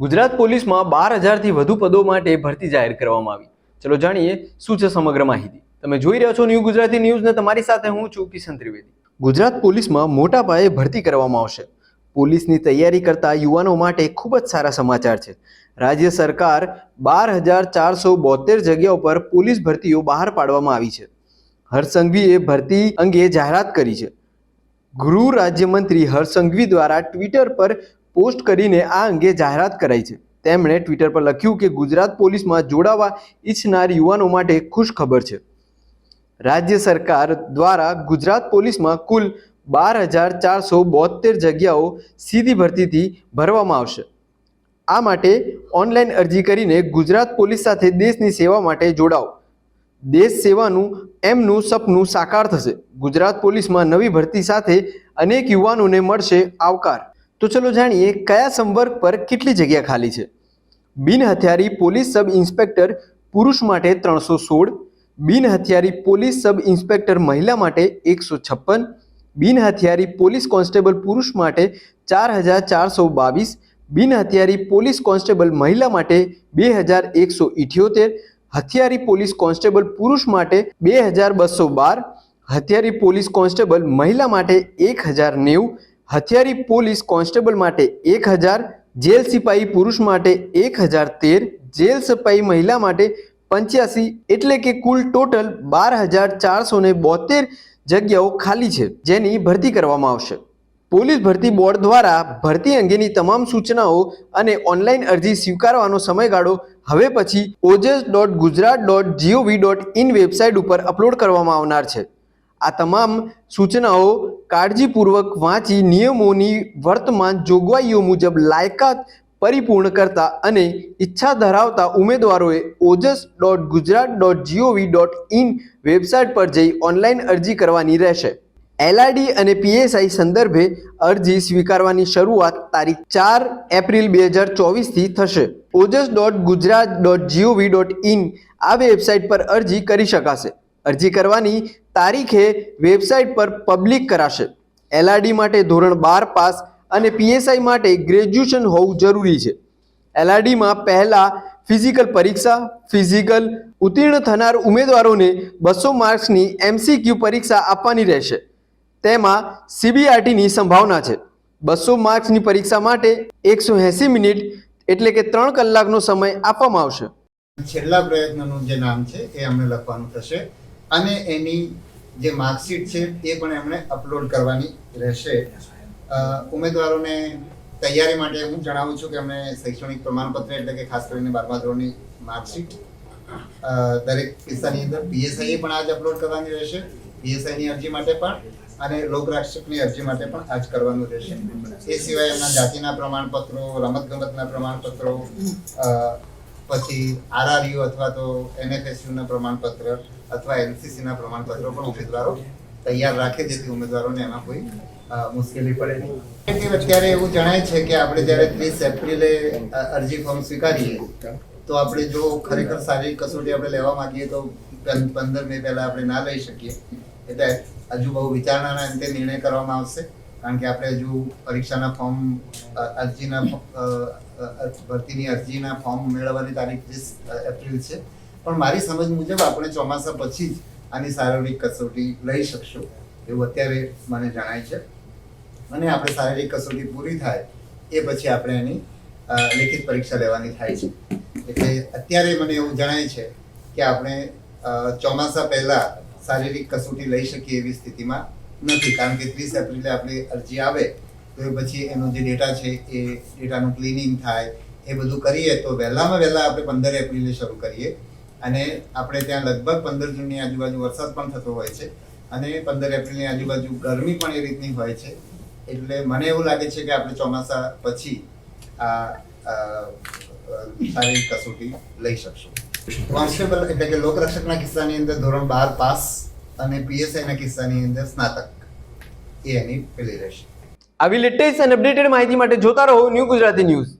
ગુજરાત પોલીસમાં બાર હજારથી વધુ પદો માટે ભરતી જાહેર કરવામાં આવી. ચલો જાણીએ શું છે સમગ્ર માહિતી. તમે જોઈ રહ્યા છો ન્યૂ ગુજરાતી ન્યૂઝને, તમારી સાથે હું છું કિશન ત્રિવેદી. ગુજરાત પોલીસમાં મોટા પાયે ભરતી કરવામાં આવશે. પોલીસની તૈયારી કરતા યુવાનો માટે ખૂબ જ સારા સમાચાર છે. રાજ્ય સરકાર બાર હજાર ચારસો બોતેર જગ્યાઓ પર પોલીસ ભરતીઓ બહાર પાડવામાં આવી છે. હર્ષસંઘવીએ ભરતી અંગે જાહેરાત કરી છે. ગૃહ રાજ્યમંત્રી હર્ષસંઘવી દ્વારા ટ્વિટર પર પોસ્ટ કરીને આ અંગે જાહેરાત કરાઈ છે. તેમણે ટ્વિટર પર લખ્યું કે ગુજરાત પોલીસમાં જોડાવા ઈચ્છનાર યુવાનો માટે ખુશ ખબર છે. રાજ્ય સરકાર દ્વારા ગુજરાત પોલીસમાં કુલ બાર હજાર ચારસો બોતેર જગ્યાઓ સીધી ભરતીથી ભરવામાં આવશે. આ માટે ઓનલાઈન અરજી કરીને ગુજરાત પોલીસ સાથે દેશની સેવા માટે જોડાઓ. દેશ સેવાનું એમનું સપનું સાકાર થશે. ગુજરાત પોલીસમાં નવી ભરતી સાથે અનેક યુવાનોને મળશે આવકાર. તો ચલો જાણીએ કયા સંવર્ગ પર કેટલી જગ્યા ખાલી છે? બિન હથિયારી પોલીસ સબ ઇન્સ્પેક્ટર પુરુષ માટે ત્રણસો સોળ, બિન હથિયારી પોલીસ સબ ઇન્સ્પેક્ટર મહિલા માટે એકસો છપ્પન, બિન હથિયારી પોલીસ કોન્સ્ટેબલ પુરુષ માટે ચાર હજાર ચારસો બાવીસ, બિન હથિયારી પોલીસ કોન્સ્ટેબલ મહિલા માટે બે હજાર એકસો ઇઠ્યોતેર, હથિયારી પોલીસ કોન્સ્ટેબલ પુરુષ માટે બે હજાર બસો બાર, હથિયારી પોલીસ કોન્સ્ટેબલ મહિલા માટે એક હજાર નેવું હથિયારી પોલીસ કોન્સ્ટેબલ માટે એક હજાર, જેલ સિપાહી પુરુષ માટે એક હજાર તેર, જેલ સિપાહી મહિલા માટે પંચ્યાસી, એટલે કે કુલ ટોટલ બાર હજાર ચારસો ને બોતેર જગ્યાઓ ખાલી છે, જેની ભરતી કરવામાં આવશે. પોલીસ ભરતી બોર્ડ દ્વારા ભરતી અંગેની તમામ સૂચનાઓ અને ઓનલાઈન અરજી સ્વીકારવાનો સમયગાળો હવે પછી Ojas dot Gujarat dot GOV dot in website ઉપર અપલોડ કરવામાં આવનાર છે. આ તમામ સૂચનાઓ કાળજીપૂર્વક વાંચી, નિયમોની વર્તમાન જોગવાઈઓ મુજબ લાયકાત પરિપૂર્ણ કરતા અને ઈચ્છા ધરાવતા ઉમેદવારોએ Ojas dot Gujarat dot GOV dot in website પર જઈ ઓનલાઈન અરજી કરવાની રહેશે. એલઆરડી અને પીએસઆઈ સંદર્ભે અરજી સ્વીકારવાની શરૂઆત તારીખ ચાર એપ્રિલ બે હજાર ચોવીસથી થશે. Ojas dot Gujarat dot GOV dot in આ વેબસાઇટ પર અરજી કરી શકાશે. અરજી કરવાની તારીખે વેબસાઇટ પર પબ્લિક કરાશે. એલઆરડી માટે ધોરણ બાર પાસ અને પીએસઆઈ માટે ગ્રેજ્યુએશન હોવું જરૂરી છે. એલઆરડીમાં પહેલાં ફિઝિકલ પરીક્ષા, ફિઝિકલ ઉત્તીર્ણ થનાર ઉમેદવારોને બસો માર્ક્સની એમસીક્યુ પરીક્ષા આપવાની રહેશે. તેમાં સીબીઆરટીની સંભાવના છે. બસો માર્ક્સની પરીક્ષા માટે એકસો એંસી મિનિટ એટલે કે ત્રણ કલાકનો સમય આપવામાં આવશે. છેલ્લા પ્રયત્નનું જે નામ છે એ અમને લખવાનું થશે. અને એની જે માર્કશીટ છે એ પણ એમણે અપલોડ કરવાની રહેશે. ઉમેદવારોને તૈયારી માટે હું જણાવું છું કે અમે શૈક્ષણિક પ્રમાણપત્ર એટલે કે ખાસ કરીને બારમા ધોરણની માર્કશીટ દરેક કિસ્સાની અંદર પીએસઆઈ પણ આજ અપલોડ કરવાની રહેશે. પીએસઆઈની અરજી માટે પણ અને લોકરાક્ષકની અરજી માટે પણ આજ કરવાનું રહેશે. એ સિવાય એમના જાતિના પ્રમાણપત્રો, રમતગમતના પ્રમાણપત્રો પછી આરઆરયુ અથવા તો એનએફએસયુના પ્રમાણપત્ર અથવા એનસીસીના પ્રમાણપત્રો પણ ઉમેદવારો તૈયાર રાખે જેથી ઉમેદવારોને એમાં કોઈ મુશ્કેલી પડે નહીં. અત્યારે એવું જણાય છે કે આપણે જ્યારે ત્રીસ એપ્રિલે અરજી ફોર્મ સ્વીકારીએ, તો આપણે જો ખરેખર સારી કસોટી આપણે લેવા માંગીએ તો પંદર મે પહેલાં આપણે ના લઈ શકીએ. એટલે હજુ બહુ વિચારણાના અંતે નિર્ણય કરવામાં આવશે. કારણ કે આપણે હજુ પરીક્ષાના ફોર્મ અરજીના ભરતીની અરજીના ફોર્મ મેળવવાની તારીખ વીસ એપ્રિલ છે. પણ મારી સમજ મુજબ આપણે ચોમાસા પછી જ આની શારીરિક કસોટી લઈ શકશું એવું અત્યારે મને જણાય છે. અને આપણે શારીરિક કસોટી પૂરી થાય એ પછી આપણે એની લેખિત પરીક્ષા લેવાની થાય છે. એટલે અત્યારે મને એવું જણાય છે કે આપણે ચોમાસા પહેલાં શારીરિક કસોટી લઈ શકીએ એવી સ્થિતિમાં નથી, કારણ કે ત્રીસ એપ્રિલે આપણી અરજી આવે, તો એ પછી એનો જે ડેટા છે એ ડેટાનું ક્લિનિંગ થાય, એ બધું કરીએ, તો વહેલામાં વહેલા આપણે પંદર એપ્રિલે શરૂ કરીએ. અને આપણે ત્યાં લગભગ પંદર જૂનની આજુબાજુ વરસાદ પણ થતો હોય છે. અને પંદર એપ્રિલની આજુબાજુ ગરમી પણ એ રીતની હોય છે. એટલે મને એવું લાગે છે કે આપણે ચોમાસા પછી આ શારીરિક કસોટી લઈ શકશું. કોન્સ્ટેબલ એટલે કે લોકરક્ષકના કિસ્સાની અંદર ધોરણ બાર પાસ અને પીએસઆઈના કિસ્સાની અંદર સ્નાતક. એ એની પેલી રહેશે. આવી લેટેસ્ટ અને અપડેટેડ માહિતી માટે જોતા રહો ન્યૂ ગુજરાતી ન્યૂઝ